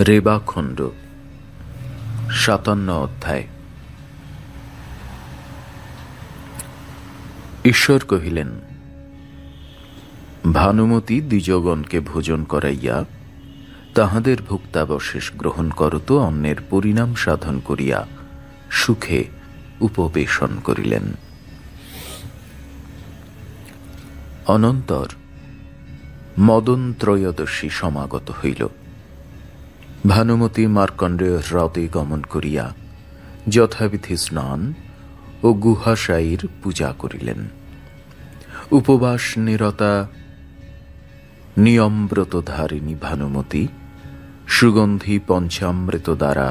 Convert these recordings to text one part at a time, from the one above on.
রেবাখণ্ড সাতান্ন অধ্যায়। ঈশ্বর কহিলেন, ভানুমতি দ্বিজগণকে ভোজন করাইয়া তাহাদের ভুক্তাবশেষ গ্রহণ করত অন্যের পরিণাম সাধন করিয়া সুখে উপবেশন করিলেন। অনন্তর মদন ত্রয়োদশী সমাগত হইল। ভানুমতী মার্কণ্ডেয় হ্রদে গমন করিয়া যথাবিধি স্নান ও গুহাশায়ীর পূজা করিলেন। উপবাস নিরতা নিয়মব্রতধারিণী ভানুমতী সুগন্ধি পঞ্চামৃত দ্বারা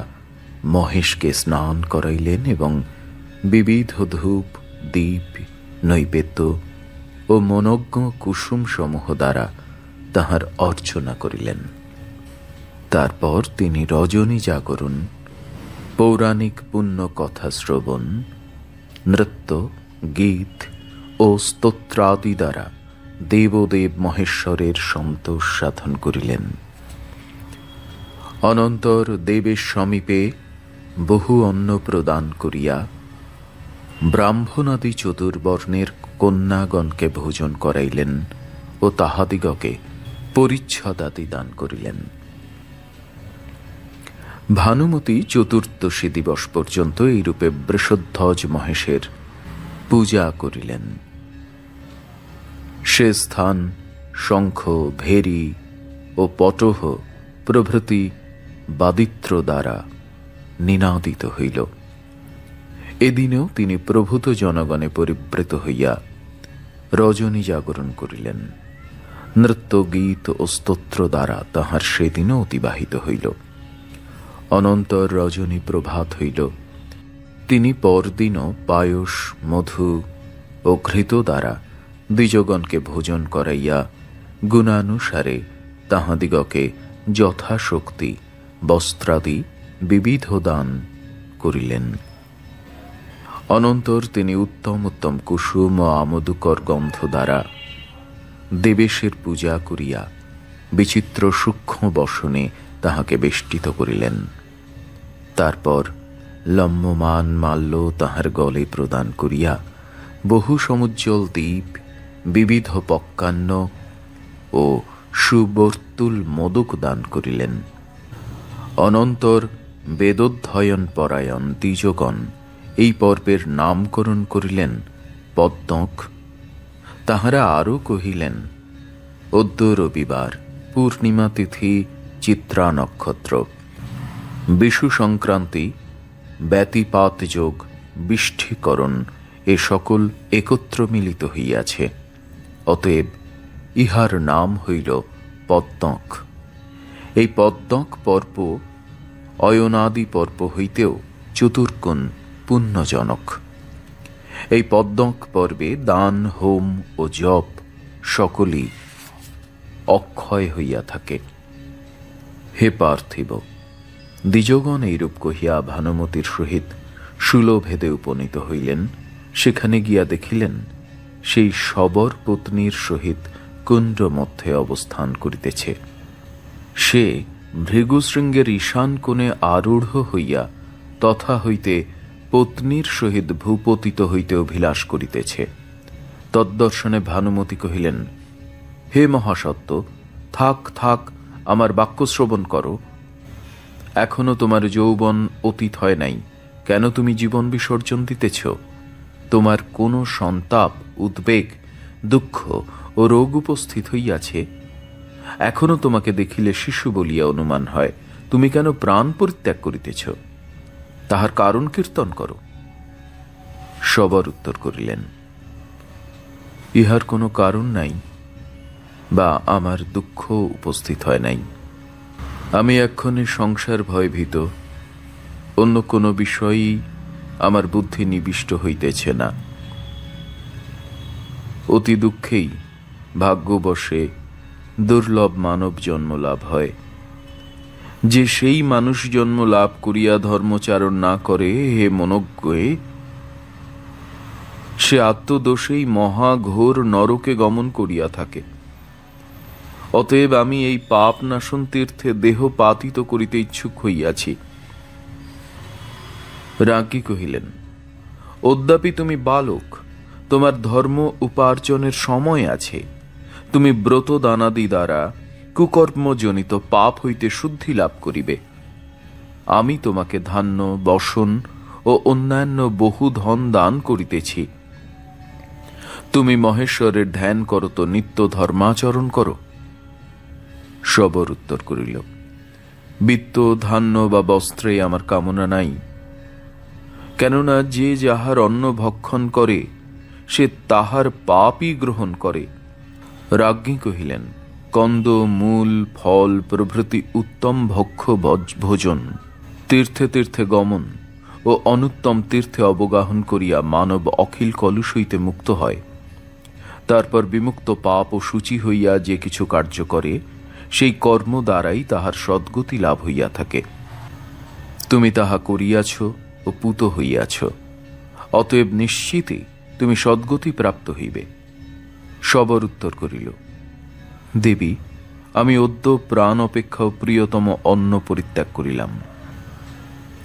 মহেশকে স্নান করাইলেন এবং বিবিধ ধূপ দ্বীপ নৈবেদ্য ও মনজ্ঞ কুসুম সমূহ দ্বারা তাহার অর্চনা করিলেন। তারপর তিনি রজনী জাগরণ, পৌরাণিক পুণ্য কথা শ্রবণ, নৃত্য, গীত ও স্তোত্রাদি দ্বারা দেবদেব মহেশ্বরের সন্তোষ সাধন করিলেন। অনন্তর দেবের সমীপে বহু অন্ন প্রদান করিয়া ব্রাহ্মণাদি চতুর্বর্ণের কন্যাগণকে ভোজন করাইলেন ও তাহাদিগকে পরিচ্ছদাদি দান করিলেন। ভানুমতি চতুর্দশী দিবস পর্যন্ত এইরূপে বৃষধ্বজ মহেশের পূজা করিলেন। সে স্থান, শঙ্খ, ভেরি ও পটহ প্রভৃতি বাদিত্র দ্বারা নিনাদিত হইল। এদিনেও তিনি প্রভূত জনগণে পরিবৃত হইয়া রজনী জাগরণ করিলেন। নৃত্য, গীত ও স্তোত্র দ্বারা তাহার সেদিনও অতিবাহিত হইল। অনন্তর রজনী প্রভাত হইল। তিনি পরদিনও পায়স মধু ও ঘৃত দ্বারা দ্বিজগণকে ভোজন করাইয়া গুণানুসারে তাহাদিগকে যথাশক্তি, বস্ত্রাদি বিবিধ দান করিলেন। অনন্তর তিনি উত্তম উত্তম কুসুম ও আমোদকর গন্ধ দ্বারা দেবেশের পূজা করিয়া বিচিত্র সূক্ষ্ম বসনে তাহাকে বেষ্টিত করিলেন। তারপর লম্বমান মাল্য তাহার গলে প্রদান করিয়া বহু সমুজ্জ্বল দ্বীপ, বিবিধ পক্কান্ন ও সুবর্তুল মোদক দান করিলেন। অনন্তর বেদোধ্যয়ন পরায়ণ দ্বিজগণ এই পর্বের নামকরণ করিলেন পদ্মক। তাহারা আরও কহিলেন, অদ্য রবিবার পূর্ণিমা তিথি চিত্রা নক্ষত্র। বিশু সংক্রান্তি, ব্যতিপাত যোগ, বিষ্ঠীকরণ, এ সকল একত্র মিলিত হইয়াছে। অতএব ইহার নাম হইল পদ্মক। এই পদ্মক পর্ব অয়নাদি পর্ব হইতেও চতুর্গুণ পুণ্যজনক। এই পদ্মক পর্বে দান, হোম ও জপ সকলই অক্ষয় হইয়া থাকে। হে পার্থিব, দ্বিজগণ এইরূপ কহিয়া ভানুমতির সহিত সুলভেদে উপনীত হইলেন। সেখানে গিয়া দেখিলেন, সেই সবর পত্নীর সহিত কুণ্ড মধ্যে অবস্থান করিতেছে। সে ভৃগুশৃঙ্গের ঈশান কোণে আরূঢ় হইয়া তথা হইতে পত্নীর সহিত ভূপতিত হইতে অভিলাষ করিতেছে। তদ্দর্শনে ভানুমতি কহিলেন, হে মহাসত্য থাক থাক আমার বাক্য শ্রবণ করো। এখনও তোমার যৌবন অতীত হয় নাই। কেন তুমি জীবন বিসর্জন দিতেছ? তোমার কোনো সন্তাপ, উদ্বেগ, দুঃখ ও রোগ উপস্থিত হইয়াছে। এখনও তোমাকে দেখিলে শিশু বলিয়া অনুমান হয়, তুমি কেন প্রাণ পরিত্যাগ করিতেছ? তাহার কারণ কীর্তন করো। সবার উত্তর করিলেন, ইহার কোনো কারণ নাই। বা আমার দুঃখ উপস্থিত হয় নাই। আমি এক্ষণে সংসার ভয় ভীত অন্য কোনো বিষয়ই আমার বুদ্ধি নিবিষ্ট হইতেছে না। অতি দুঃখেই ভাগ্যবশে দুর্লভ মানব জন্ম লাভ হয়। যে সেই মানুষ জন্ম লাভ করিয়া ধর্মচারণ না করে, হে মনজ্ঞে, সে আত্মদোষেই মহাঘোর নরকে গমন করিয়া থাকে। অতএব আমি এই পাপ নাশন তীর্থে দেহ পাতিত করিতে ইচ্ছুক হইয়াছি। রাজ্ঞী কহিলেন, অদ্যাপি তুমি বালক, তোমার ধর্ম উপার্জনের সময় আছে। তুমি ব্রত দানাদি দ্বারা কুকর্মজনিত পাপ হইতে শুদ্ধি লাভ করিবে। আমি তোমাকে ধান্য, বসন ও অন্যান্য বহু ধন দান করিতেছি। তুমি মহেশ্বরের ধ্যান করো তো নিত্য ধর্মাচরণ করো। সবর উত্তর করিল, বিত্ত, ধান্য বা বস্ত্রে আমার কামনা নাই। কেননা যে যাহার অন্ন ভক্ষণ করে, সে তাহার পাপই গ্রহণ করে। রাজ্ঞী কহিলেন, কন্দ, মূল, ফল প্রভৃতি উত্তম ভক্ষ ভজ- ভোজন। তীর্থে তীর্থে গমন ও অনুত্তম তীর্থে অবগাহন করিয়া মানব অখিল কলুষ হইতে মুক্ত হয়। তারপর বিমুক্ত পাপ ও সূচি হইয়া যে কিছু কার্য করে সেই কর্ম দ্বারাই তাহার সদ্গতি লাভ হইয়া থাকে। তুমি তাহা করিয়াছ ও পুত হইয়াছ। অতএব নিশ্চিতই তুমি সদ্গতি প্রাপ্ত হইবে। সবর উত্তর করিল, দেবী, আমি অদ্য প্রাণ অপেক্ষাও প্রিয়তম অন্ন পরিত্যাগ করিলাম।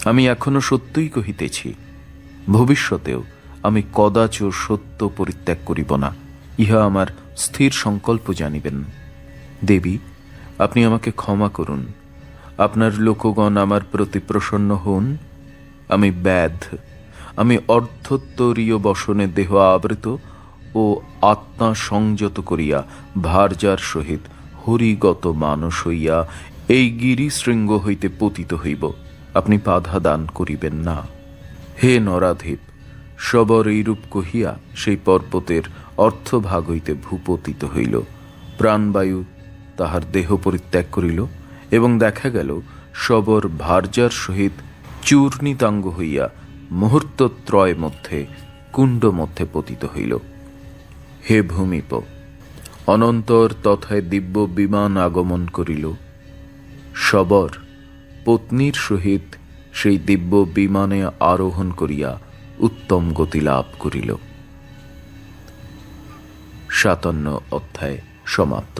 আমি এখনও সত্যই কহিতেছি, ভবিষ্যতেও আমি কদাচ সত্য পরিত্যাগ করিব না। ইহা আমার স্থির সংকল্প জানিবেন। দেবী আপনি আমাকে ক্ষমা করুন। আপনার লোকগণ আমার প্রতি প্রসন্ন হন। আমি ব্যাধ। আমি অর্ধোত্তরীয় বসনে দেহ আবৃত ও আত্মা সংযত করিয়া ভার্যার সহিত হরিগত মানস হইয়া এই গিরিশৃঙ্গ হইতে পতিত হইব। আপনি বাধা দান করিবেন না। হে নরাধীপ, সবর এইরূপ কহিয়া সেই পর্বতের অর্থভাগ হইতে ভূপতিত হইল। প্রাণবায়ু তাহার দেহ পরিত্যাগ করিল এবং দেখা গেল সবর ভার্যার সহিত চূর্ণিতাঙ্গ হইয়া মুহূর্তত্রয় মধ্যে, কুণ্ড মধ্যে পতিত হইল। হে ভূমিপ, অনন্তর তথায় দিব্য বিমান আগমন করিল। সবর, পত্নীর সহিত সেই দিব্য বিমানে আরোহণ করিয়া উত্তম গতি লাভ করিল। সাতান্ন অধ্যায় সমাপ্ত।